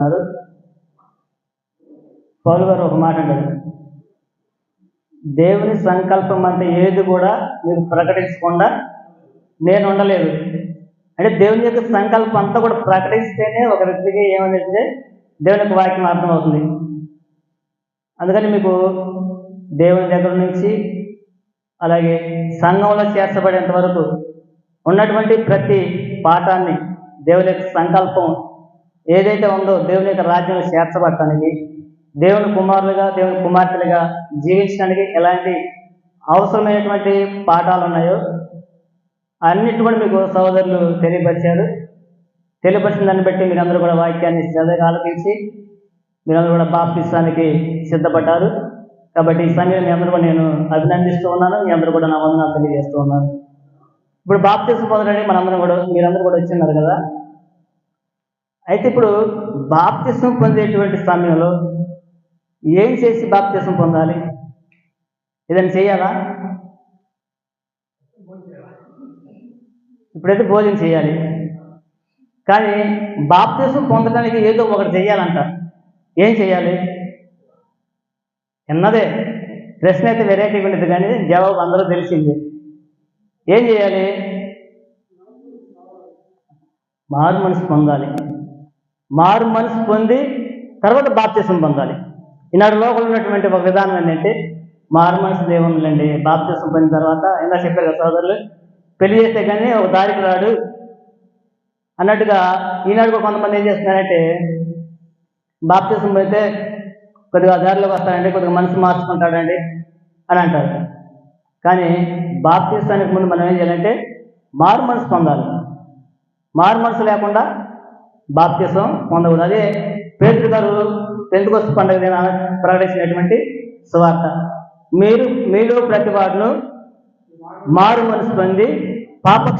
అన్నారు పౌలు గారు ఒక మాట అంటారు. దేవుని సంకల్పం అంటే ఏది కూడా మీరు ప్రకటించకుండా నేను ఉండలేదు. అంటే దేవుని యొక్క సంకల్పం అంతా కూడా ప్రకటిస్తేనే ఒక వ్యక్తికి ఏమనేది దేవుని యొక్క వాక్యం అర్థమవుతుంది. అందుకని మీకు దేవుని దగ్గర నుంచి అలాగే సంఘంలో చేర్చబడేంత వరకు ఉన్నటువంటి ప్రతి పాఠాన్ని దేవుని యొక్క సంకల్పం ఏదైతే ఉందో దేవుని యొక్క రాజ్యంలో చేర్చబడటానికి దేవుని కుమారులుగా దేవుని కుమార్తెలుగా జీవించడానికి ఎలాంటి అవసరమైనటువంటి పాఠాలు ఉన్నాయో అన్నిటి కూడా మీకు సోదరులు తెలియపరిచారు. తెలియపరిచిన దాన్ని బట్టి మీరందరూ కూడా వాక్యాన్ని శ్రద్ధగా ఆలకించి మీరందరూ కూడా బాప్తిస్తానికి సిద్ధపడ్డారు. కాబట్టి ఈ సమయం మీ అందరూ కూడా నేను అభినందిస్తూ ఉన్నాను. మీ అందరూ కూడా నా వందనాలు తెలియజేస్తూ ఉన్నాను. ఇప్పుడు బాప్తిసం పొందడానికి మనందరం కూడా మీరందరూ కూడా వచ్చిన్నారు కదా? అయితే ఇప్పుడు బాప్తిసం పొందేటువంటి సమయంలో ఏం చేసి బాప్తిసం పొందాలి? ఏదైనా చేయాలా? ఇప్పుడైతే భోజనం చేయాలి. కానీ బాప్తిసం పొందడానికి ఏదో ఒకటి చేయాలంట ఏం చేయాలి? ఎన్నదే ప్రశ్న అయితే వెరైటీగా ఉండేది కానీ జవాబు అందరూ తెలిసింది. ఏం చేయాలి? మారు మనసు పొందాలి. మారు మనసు పొంది తర్వాత బాప్తిసం పొందాలి. ఈనాడు లోపల ఉన్నటువంటి ఒక విధానం ఏంటంటే మారు మనసు దేవునులండి బాప్తిసం పొందిన తర్వాత ఎలా చెప్పారు కదా సోదరులు పెళ్ళి చేస్తే కానీ ఒక దారికి రాడు. అన్నట్టుగా ఈనాడు కూడా కొంతమంది ఏం చేస్తున్నారంటే బాప్తిసం పోతే కొద్దిగా దారిలోకి వస్తాడండి కొద్దిగా మనసు మార్చుకుంటాడండి అని అంటారు. కానీ బాప్తిస్తానికి ముందు మనం ఏం చేయాలంటే మారు మనసు పొందాలి. మారు మనసు లేకుండా బాప్తిసం పొందకూడదు. అదే పేదరు గారు పెందుకొస్తు పండుగ దిన ప్రకటించినటువంటి సువార్త. మీరు మీలో ప్రతి వాడును మారు మనసు పొంది పాప